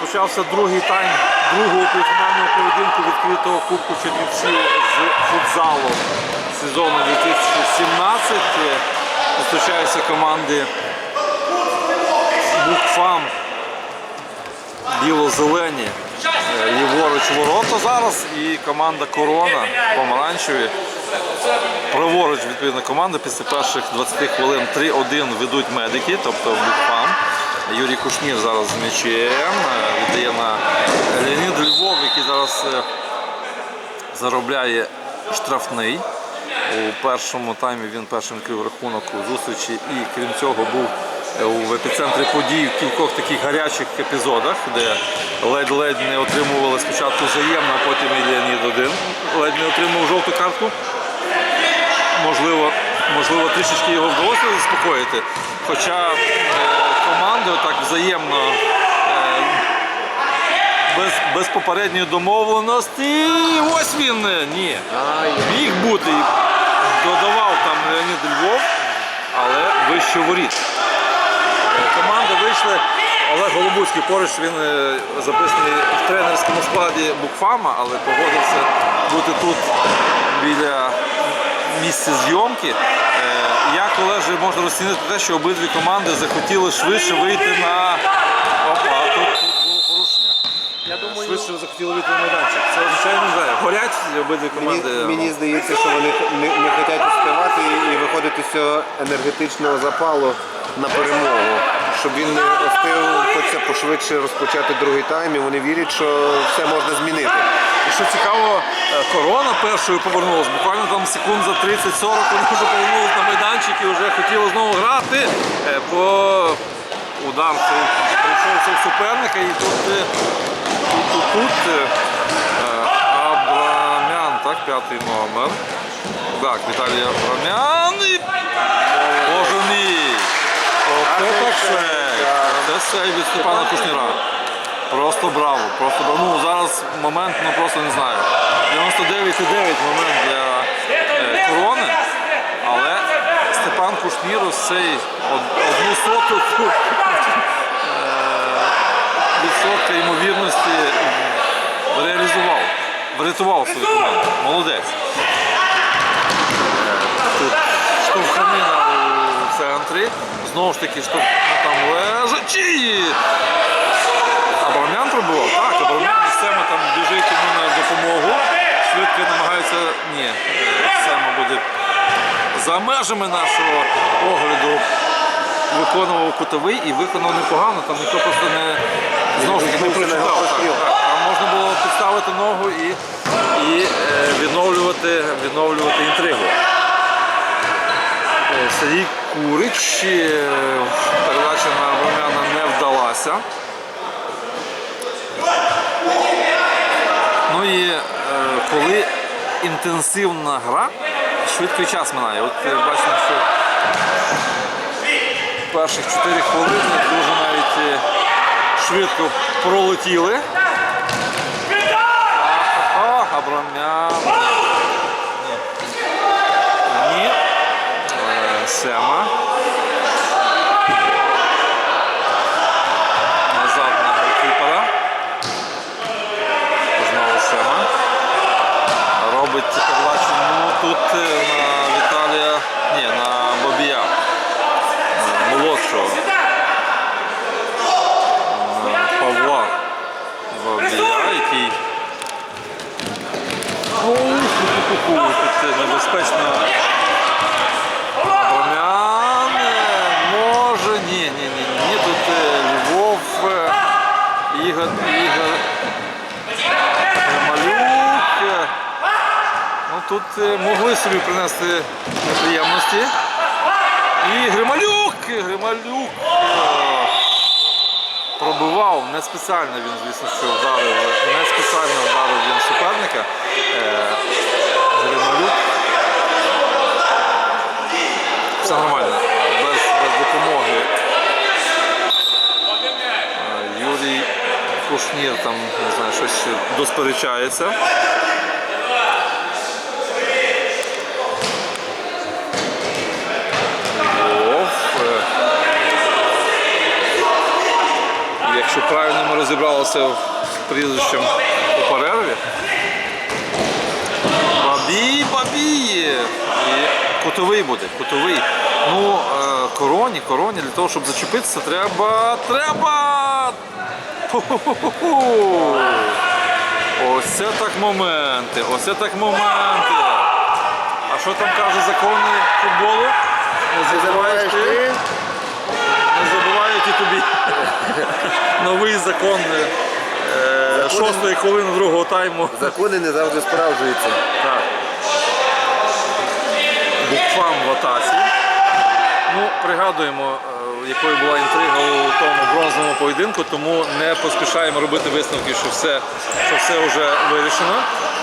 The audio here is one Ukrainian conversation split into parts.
Розпочався другий тайм другого півфінального поєдинку відкритого Кубку Чернівців з футзалу сезону 2017. Зустрічаються команди Букфам біло-зелені. Е, Ліворуч ворота зараз і команда Корона помаранчеві. Праворуч відповідна команда після перших 20 хвилин 3-1 ведуть медики, тобто Букфам. Юрій Кушнір зараз з м'ячем, е, віддає на Леонід Львов, який зараз е, заробляє штрафний. У першому таймі він першим відкрив рахунок у зустрічі і крім цього був е, в епіцентрі подій в кількох таких гарячих епізодах, де ледь-ледь не отримували спочатку взаємно, а потім і Леонід один ледь не отримав жовту картку. Можливо, можливо, трішечки його вдалося заспокоїти. Хоча е, команди отак взаємно е, без, без попередньої домовленості. Ось він. е, Ні. Міг бути. Додавав там Леонід Львов, але вище воріт. Команди вийшли. Олег Голубуцький поруч він е, записаний в тренерському складі Букфама, але погодився бути тут біля місця зйомки. Е, Як Олеже можна розцінити те, що обидві команди захотіли швидше вийти на Опа, тут, тут було порушення. Я думаю, Швидше захотіли вийти на майданчик. Це звичайно не знаю. Горять обидві мені, команди. мені здається, що вони не, не хочуть успівати і виходити з цього енергетичного запалу на перемогу. Щоб він не хочеться пошвидше розпочати другий тайм, і вони вірять, що все можна змінити. І що цікаво, е, корона першою повернулась. Буквально там секунд за 30-40 вони вже повернулись на майданчик і вже хотіли знову грати. Е, По удар прийшовся суперника і тут, е, тут, тут, тут Абрамян, так, п'ятий номер. Так, Віталій Абрамян і Боже мій! Це сейв від Степана Кушніра. Просто браво, просто браво. Ну зараз момент, ну просто не знаю. 99,9 момент для е, корони. Але Степан Кушнір ось цей одну соту е, відсотка ймовірності реалізував, врятував свою команду. Молодець. Е, Тут штовханина центрі. Знову ж таки, штовх... ну, там лежачи. Абрамян пробував? Так, Абрамян Сема там біжить йому на допомогу. Швидко намагається. Ні, Сема буде за межами нашого огляду. Виконував кутовий і виконав непогано, там ніхто просто не знову ж таки не прочитав. Там можна було підставити ногу і, і е, відновлювати, відновлювати інтригу. Е, Сергій Курич, е, передача на Абрамяна не вдалася. Ну і е, коли інтенсивна гра, швидкий час минає. От е, бачимо, що перших 4 хвилини дуже навіть швидко пролетіли. Абрамян. Ні. Ні. Е, Сема. Назад на голкіпера. Знову Сема. Робить передачу ну, тут е, на Віталія, ні, на Бобія. Е, Молодшого. Е, Павла Бобія, який Ух, Тут е, небезпечно. Абрамян е, може. Ні, ні, ні, ні. Тут е, Львов, е, Ігор, Ігор Малюк. е. Ну, тут е, могли собі принести неприємності. І Грималюк! Грималюк е, пробивав, не спеціально він, звісно, що вдарив, не спеціально вдарив він суперника. Е, Грималюк. Все нормально, без, без допомоги. Е, Юрій Кушнір там, не знаю, щось досперечається. Львов. е, щоб ми в прізвищем у перерві. Бабій, бабій! І кутовий буде, кутовий. Ну, е, короні, короні, для того, щоб зачепитися, треба. Треба! Ось так моменти, ось так моменти. А що там каже закони футболу? Не Забуваєш ти, ти? не забувають і тобі. Новий закон е, шостої хвилини другого тайму. Закони не завжди справджуються. Так. Букфам в атаці. Ну, пригадуємо, е, якою була інтрига у тому бронзовому поєдинку, тому не поспішаємо робити висновки, що все, що все вже вирішено.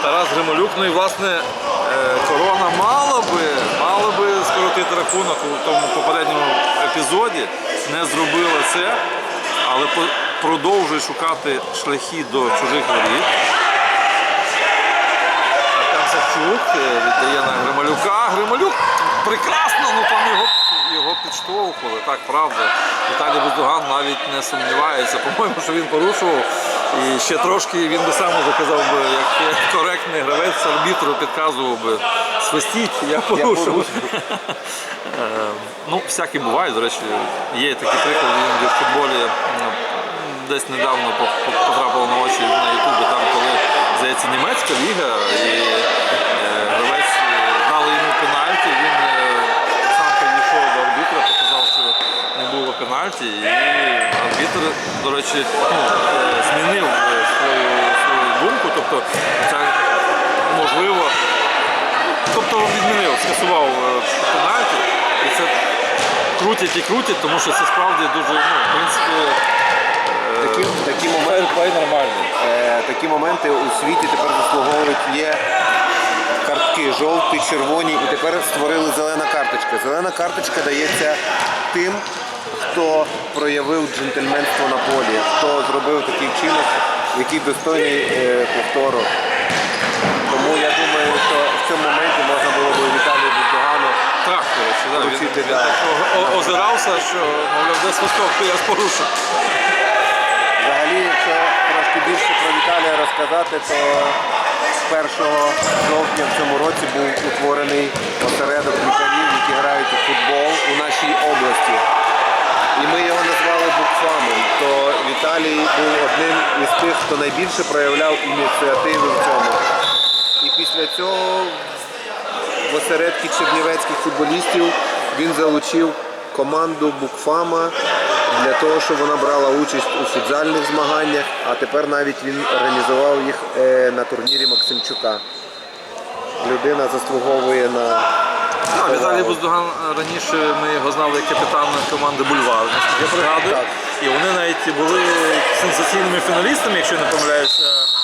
Тарас Грималюк, ну і власне е, корона мала би скоротити рахунок у тому попередньому епізоді, не зробила це, але продовжує шукати шляхи до чужих воріт. Савчук е, віддає на Грималюка. Грималюк прекрасно, ну там його, його підштовхували, так, правда. Віталій Бездуган навіть не сумнівається. По-моєму, що він порушував. І ще трошки він би сам доказав би, як коректний гравець арбітру підказував би свистіть, я порушив. Е, Ну, всякі бувають, до речі, є такі приклади в футболі. Десь недавно по- по- потрапило на очі на Ютубі, там коли здається німецька ліга, і е, гравець е, дали йому пенальті, він сам підійшов до арбітра, показав, що не було пенальті, і арбітр, до речі, ну, змінив свою, свою думку, тобто це можливо Тобто відмінив, скасував е, пенальті. І це крутять і крутять, тому що це справді дуже, ну, в принципі, Такі, такі, моменти, нормальний. е, такі моменти у світі тепер заслуговують є картки жовті, червоні, і тепер створили зелена карточка. Зелена карточка дається тим, хто проявив джентльменство на полі, хто зробив такий вчинок, який достойний е, повтору. Тому я думаю, що в цьому моменті можна було би Віталію Бездогану Так, до речі, да, він, він так о- о- озирався, що, мовляв, де свисток, я порушив. Взагалі, якщо трошки більше про Віталія розказати, то з 1 жовтня в цьому році був утворений осередок лікарів, які грають у футбол у нашій області. І ми його назвали Букфамом. То Віталій був одним із тих, хто найбільше проявляв ініціативи в цьому. Після цього в осередки чернівецьких футболістів він залучив команду Букфама для того, щоб вона брала участь у футзальних змаганнях, а тепер навіть він організував їх е, на турнірі Максимчука. Людина заслуговує на А, Віталій Буздуган раніше ми його знали як капітан команди Бульвар, я пригадую. І вони навіть були сенсаційними фіналістами, якщо не помиляюся, е,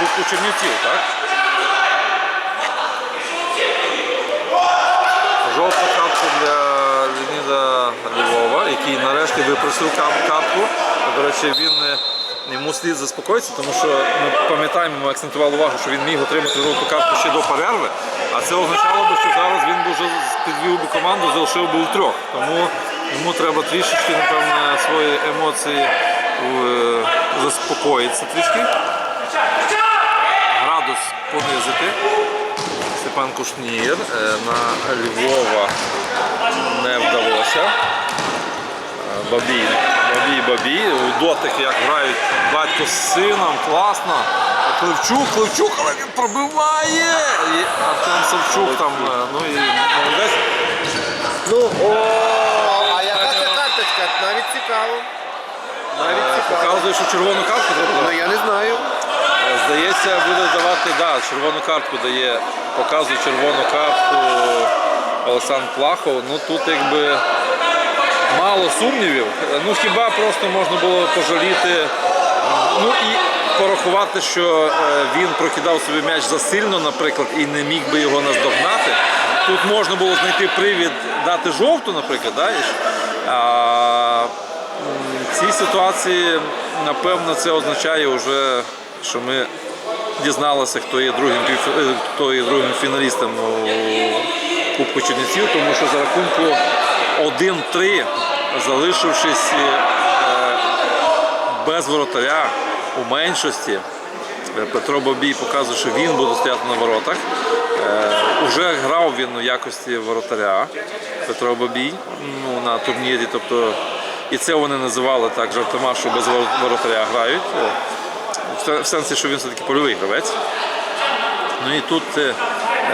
Кубку Чернівців, так? Жовта картка для Леоніда Львова, який нарешті випросив кап- картку. До речі, він е, йому слід заспокоїтися, тому що ми пам'ятаємо, ми акцентували увагу, що він міг отримати жовту картку ще до перерви. А це означало би, що зараз він вже підвів би команду, залишив би у трьох. Тому йому треба трішечки, напевно, свої емоції е, заспокоїтися трішки. Понизити. Степан Кушнір е, на Львова не вдалося. Е, Бабій, бабій, бабій. Дотик як грають батько з сином, класно. Кливчук, Кливчук, але він пробиває. І Артем Савчук там, е, ну і молодець. Ну, о, а яка це карточка? Навіть цікаво. Навіть цікаво. Показує, що червону картку треба. Ну я не знаю. Здається, буде давати, да, червону картку дає, показує червону картку Олександр Плахов. Ну тут якби мало сумнівів. Ну хіба просто можна було пожаліти, ну і порахувати, що е, він прокидав собі м'яч засильно, наприклад, і не міг би його наздогнати. Тут можна було знайти привід дати жовту, наприклад, да, а, в цій ситуації, напевно, це означає вже, що ми дізналися, хто є другим, е, хто є другим фіналістом у Кубку Чернівців, тому що за рахунку 1-3, залишившись е, без воротаря у меншості. Е, Петро Бабій показує, що він буде стояти на воротах. Уже грав він у якості воротаря Петро Бабій ну, на турнірі. Тобто, і це вони називали так жартома, що без воротаря грають. В сенсі, що він все-таки польовий гравець. Ну і тут е,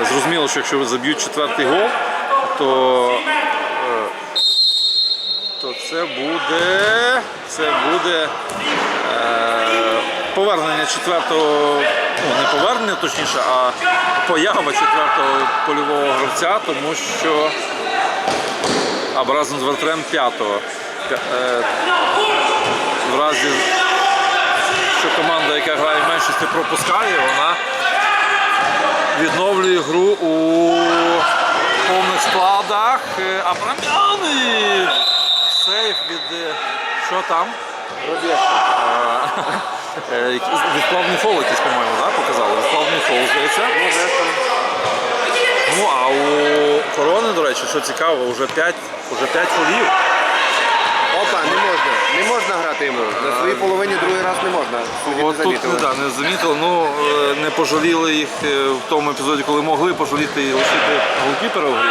зрозуміло, що якщо заб'ють четвертий гол, то, е, то це буде, це буде е, повернення четвертого, ну не повернення точніше, а поява четвертого польового гравця, тому що або разом з вратарем п'ятого. Е, В разі, що команда, яка грає в меншості, пропускає, вона відновлює гру у повних складах. Е, Абрамян сейф від е, що там? Е, Відплавний фол якийсь, по-моєму, да, показали. Відплавний фол, здається. Ну, а у корони, до речі, що цікаво, вже 5, вже 5 фолів. Опа, не можна. Не можна грати йому. На своїй раз не можна. От тут не, да, не замітили, ну е, не пожаліли їх е, в тому епізоді, коли могли пожаліти і лишити голкіпера в грі,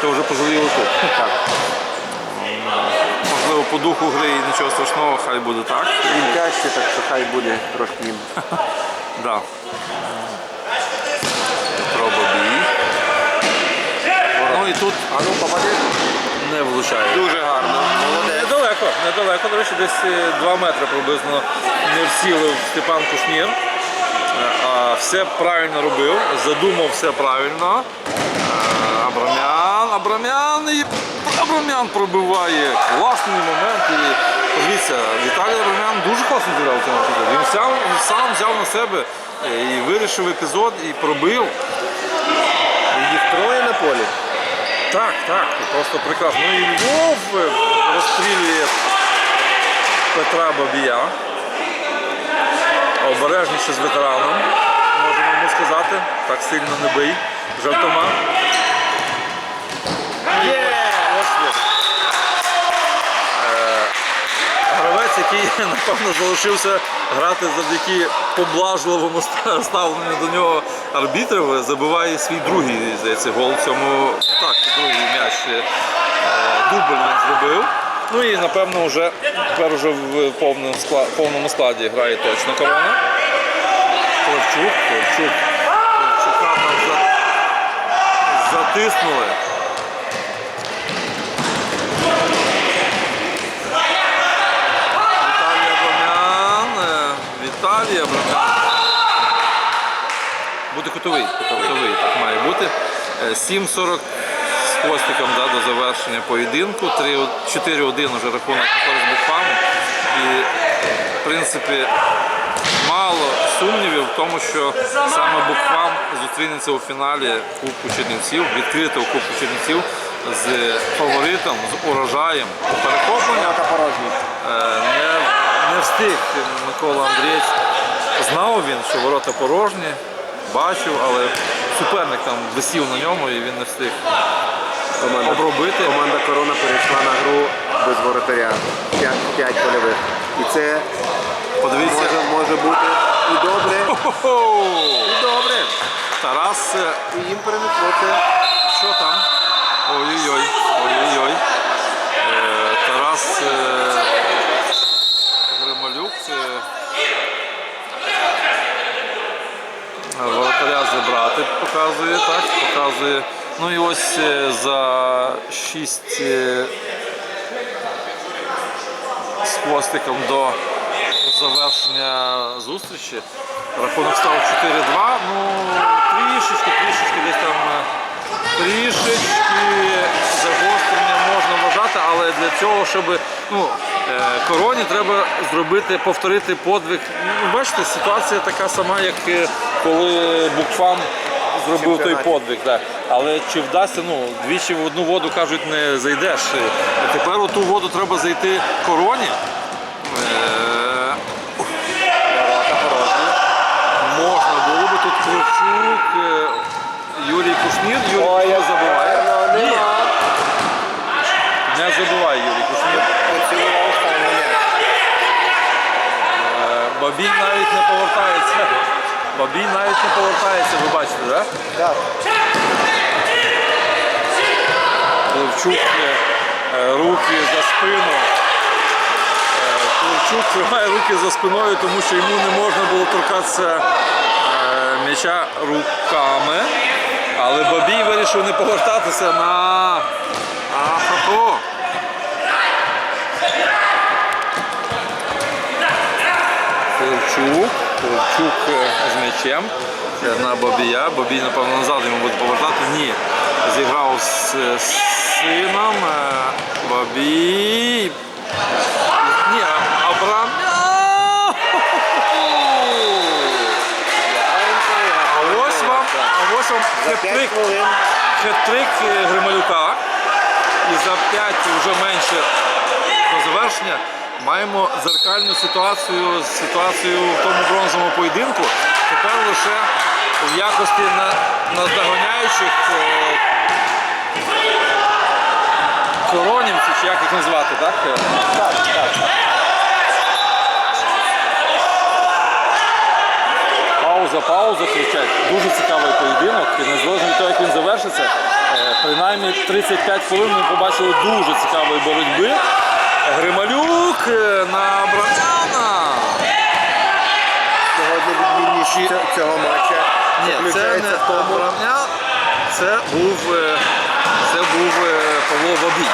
то вже пожаліли тут. Так. Можливо, по духу гри і нічого страшного, хай буде так. Він тяжче, так що хай буде трошки їм. Да. Ну і тут А ну попади. Не влучає. Дуже гарно. Молодець. Недалеко, недалеко, до речі, десь 2 метри приблизно не всілив Степан Кушнір. Е, А все правильно робив, задумав все правильно. Е, Абрамян, Абрамян і Абрамян пробиває. Класний момент. І подивіться, Віталій Абрамян дуже класно зіграв цьому епізоді. Він сам, сам взяв на себе е, і вирішив епізод і пробив. Їх троє на полі. Так, так, просто прекрасно. Ну і Львов е, розстрілює Петра Бабія. Обережніше з ветераном, можемо йому сказати. Так сильно не бий. Жартома. Є! Е, Гравець, який, напевно, залишився грати завдяки поблажливому ставленню до нього арбітрів, забиває свій другий, здається, гол цьому. Так, другий м'яч. е, Дубль він зробив. Ну і напевно вже тепер вже в повному складі, грає точно корона. Кравчук, Кравчук. Кравчука там за- затиснули. Віталій Абрамян. е, Віталій Абрамян. Буде кутовий. Кутовий, так має бути. Е, 7.40 з хвостиком да, до завершення поєдинку. 3 4-1 вже рахунок на користь Букфаму. І в принципі мало сумнівів в тому, що саме Букфам зустрінеться у фіналі Кубку Чернівців, відкритого Кубку Чернівців з фаворитом, з урожаєм. Перехоплення. Е, не, не встиг Микола Андрійович. Знав він, що ворота порожні, бачив, але суперник там висів на ньому і він не встиг Команда, обробити. команда Корона перейшла на гру без воротаря. 5 польових. І це Подивіться. може, може бути і добре, і добре. Тарас, е, І їм перенесло це. що там? Ой-ой-ой, ой-ой-ой. Е, Тарас е, Грималюк. Е, Воротаря забрати показує, так, показує. Ну і ось е, за 6 з хвостиком до завершення зустрічі. Рахунок став 4-2. Ну, трішечки, трішечки десь там е, трішечки загострення можна вважати, але для цього, щоб ну, е, короні треба зробити, повторити подвиг. Ну, бачите, ситуація така сама, як е, коли Букфам зробив той подвиг. Да. Але чи вдасться, ну, двічі в одну воду кажуть, не зайдеш. А тепер у ту воду треба зайти короні. Е. Можна було би тут Кравчук, е, Юрій Кушнір, Юрій Ой, Кушнір забиває. гарно, Ні, нема. не забиває Юрій Кушнір. Поцілував останній м'яч. Бабій навіть не повертається. Бабій навіть не повертається, ви бачите, так? Так. Левчук е, е, руки за спину. Е, Левчук тримає руки за спиною, тому що йому не можна було торкатися м'яча руками. Але Бабій вирішив не повертатися на Ахапо. Кравчук. Кравчук е, з м'ячем на Бабія. Бабій, напевно, назад йому буде повертати. Ні. Зіграв з сином. е, Бабій. Ні, Абрам. А ось вам, а ось вам За 5 хет-трик хет-трик е, Грималюка. І за 5 вже менше до завершення маємо зеркальну ситуацію з ситуацією в тому бронзовому поєдинку. Тепер лише в якості наздоганяючих е, коронівців, чи як їх назвати, так? Так, так. Пауза, пауза кричать. Дуже цікавий поєдинок. І незалежно від того, як він завершиться, е, принаймні 35 хвилин ми побачили дуже цікавої боротьби. Грималюк е, на Браняна. Сьогодні відмінність ця- цього матча Ні, це не в тому, це був, е, це був е, Павло Бабій.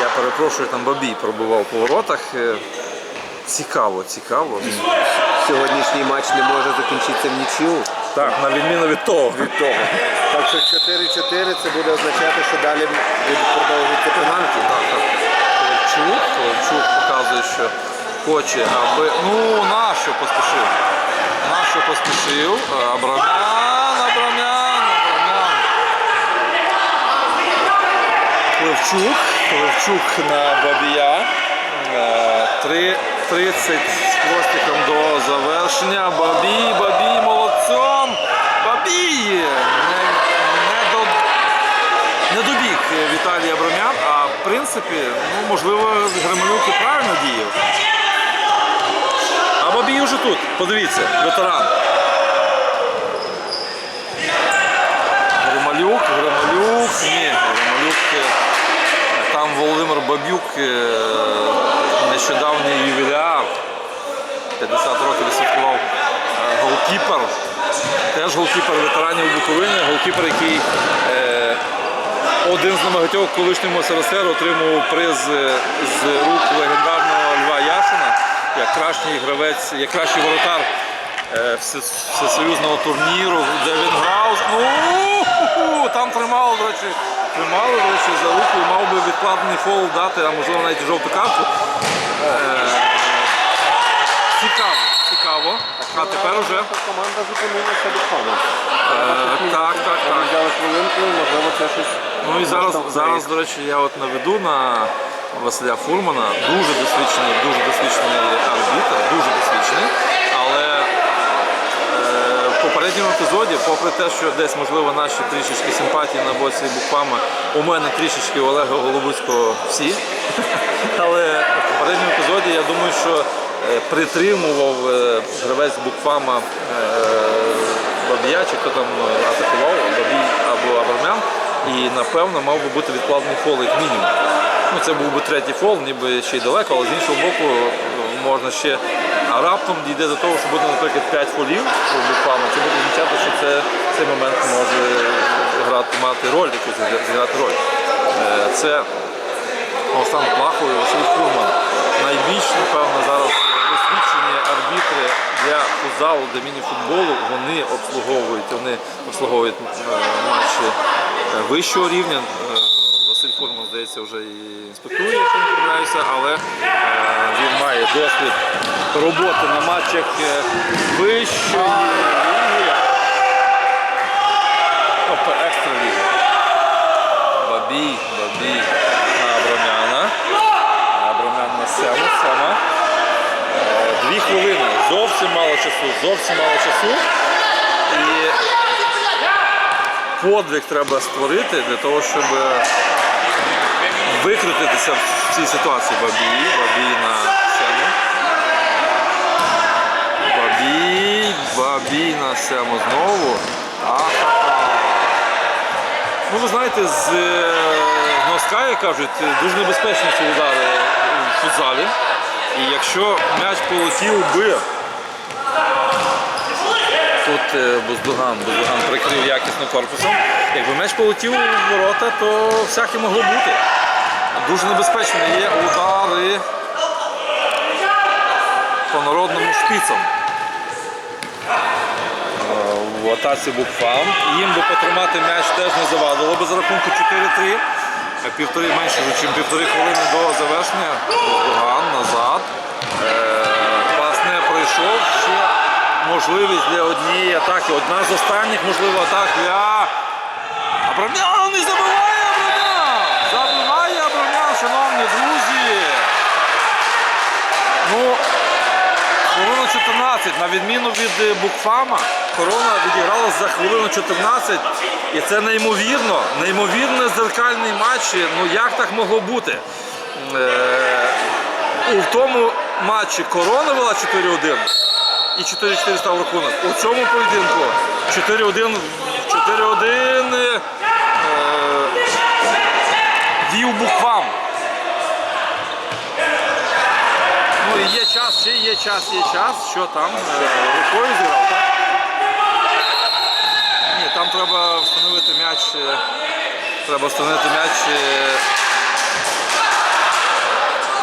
Я перепрошую, там Бабій пробував по воротах. Цікаво, цікаво. сьогоднішній матч не може закінчитися в нічю. Так, на відміну від того. від того. Так що 4-4 це буде означати, що далі будуть продовжуватися пенальті. Ковальчук, Ковальчук показує, що хоче, аби. Ну, нащо поспішив? Нащо поспішив? Е, Абрамян, Абрамян, Абрамян. Левчук, Левчук на Бабія. Е, 30 з хвостиком до завершення. Бабій, Бабій молодцом. Бабій! Не, не, до, не добіг Віталій Абрамян, а в принципі, ну, можливо, Грималюк і правильно діяв. А Бабій вже тут, подивіться, ветеран. Грималюк, Грималюк, ні, Грималюк. е, Там Володимир Бабюк, е, нещодавній ювіляр, 50 років відсвяткував е, голкіпер. Теж голкіпер ветеранів Буковини, голкіпер, який один з небагатьох в колишньому СРСР отримував приз е, з рук легендарного Льва Яшина як кращий гравець, як кращий воротар е, всесоюзного турніру, де він грав. Ну, там тримало, до речі, тримало, до речі, за руку мав би відкладений фол дати, а можливо навіть жовту картку. Е, Цікаво, цікаво. А тепер уже. команда зупинилася до фану. Е, так, так, так. взяли хвилинку, можливо, це щось. Ну і зараз, зараз, до речі, я от наведу на Василя Фурмана. Дуже досвідчений, дуже досвідчений арбітр, дуже досвідчений. Але е, в попередньому епізоді, попри те, що десь, можливо, наші трішечки симпатії на боці Букфама, у мене трішечки у Олега Голубуцького всі. Але в попередньому епізоді я думаю, що притримував е, гравець Букфама е, Бабія, чи хто там е, атакував, Бабій або Абрамян. І напевно мав би бути відкладений фол як мінімум. Ну, це був би третій фол, ніби ще й далеко, але з іншого боку е, можна ще. А раптом дійде до того, що буде, наприклад, 5 фолів Букфама, це буде означати, що це, цей момент може грати, мати роль, якусь зіграти роль. Е, Це Олександр Плахов і Василь Фурман. Найбільш, напевно, зараз досвідчені арбітри для футзалу, для міні-футболу, вони обслуговують, вони обслуговують е, матчі е, вищого рівня. Е, Василь Фурман, здається, вже і інспектує, якщо не помиляюся, але він має досвід роботи на матчах вищої ліги. Тобто екстра ліги. Бабій, Бабій на Абрамяна. Абрамян на сему, сема. Дві хвилини. Зовсім мало часу, зовсім мало часу. І подвиг треба створити для того, щоб викрутитися в цій ситуації. Бабій, Бабій на сцену. бій на сему знову. Ахаха. Ну, ви знаєте, з е, носка, як кажуть, дуже небезпечні ці удари в футзалі. І якщо м'яч полетів би, тут е, Буздуган, Буздуган прикрив якісно корпусом. Якби м'яч полетів в ворота, то всяке могло бути. Дуже небезпечно є удари по народному шпицам. Е, В атаці Букфам. Їм би потримати м'яч теж не завадило би за рахунку 4-3. Е, Півтори менше, ніж півтори хвилини до завершення. Буздуган назад. Е, Пас не пройшов. Ще можливість для однієї атаки. Одна з останніх можливо атак для Абрамян не забиває Абрамян! Забиває Абрамян, шановні друзі. Ну, хвилина 14, на відміну від е, Букфама, корона відіграла за хвилину 14. І це неймовірно, неймовірно зеркальний матч. Ну як так могло бути? Е, у тому матчі корона вела 4-1 і 4-4 став рахунок. У цьому поєдинку 4-1 4-1 е, вів Буквам. Ну і є час, ще є час, є час. Що там? Е, Рукою зіграв, так? Ні, там треба встановити м'яч. е, Треба встановити м'яч. е,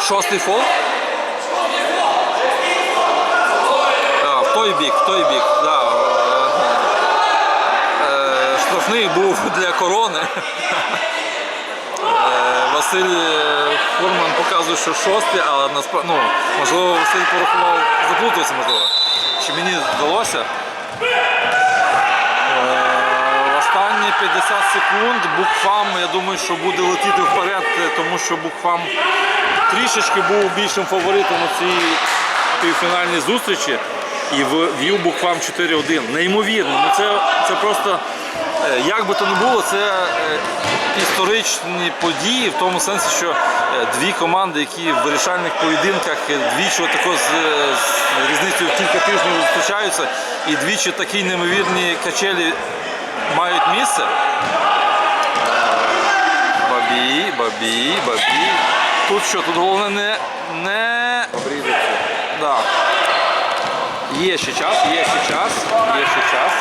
Шостий фол. А, в той бік, в той бік, да. Штрафний був для корони. Василь е, Фурман показує, що шостий, але ну, можливо, Василь порахував, заплутався, можливо. Чи мені здалося? Е, Останні 50 секунд Букфам, я думаю, що буде летіти вперед, тому що Букфам трішечки був більшим фаворитом у цій півфінальній зустрічі. І в- вів Букфам 4-1. Неймовірно. Ну це, це просто, як би то не було, це е, історичні події в тому сенсі, що е, дві команди, які в вирішальних поєдинках е, двічі отако з, е, з різницею в кілька тижнів зустрічаються, і двічі такі неймовірні качелі мають місце. Бабі, бабі, бабі. Тут що, тут головне не. не... Да. Є ще час, є ще час, є ще час.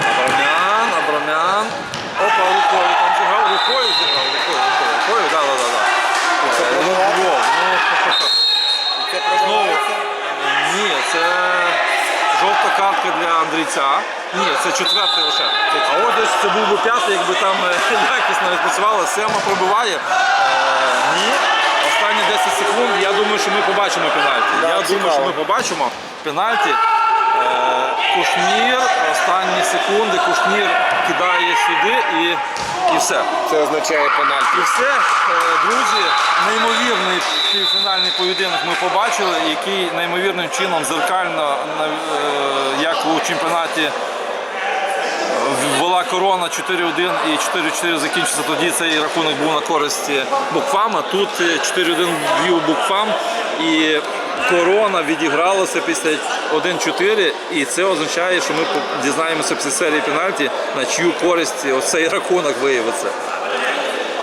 Абрамян, Абрамян. Опа, рукою там зіграв, рукою зіграв, рукою, рукою, рукою, да, да, да, да. Це Е, ну? Ну, І це пробивається? ні, це жовта картка для Андрійця. Ні, це четвертий лише. А от десь це був би п'ятий, якби там е, якісно відпрацювала. Сема пробиває. Е, ні. Останні 10 секунд. Я думаю, що ми побачимо пенальті. Да, Я думаю, цікаво. що ми побачимо пенальті. Е, Кушнір, останні секунди, Кушнір кидає сюди і, і все. Це означає пенальті. І все, е, друзі, неймовірний півфінальний поєдинок ми побачили, який неймовірним чином зеркально, е, як у чемпіонаті е, ввела корона 4-1 і 4-4 закінчиться. Тоді цей рахунок був на користь Букфама. Тут е, 4-1 вів Букфам і корона відігралася після 1-4. І це означає, що ми дізнаємося після серії пенальті, на чию користь оцей рахунок виявиться.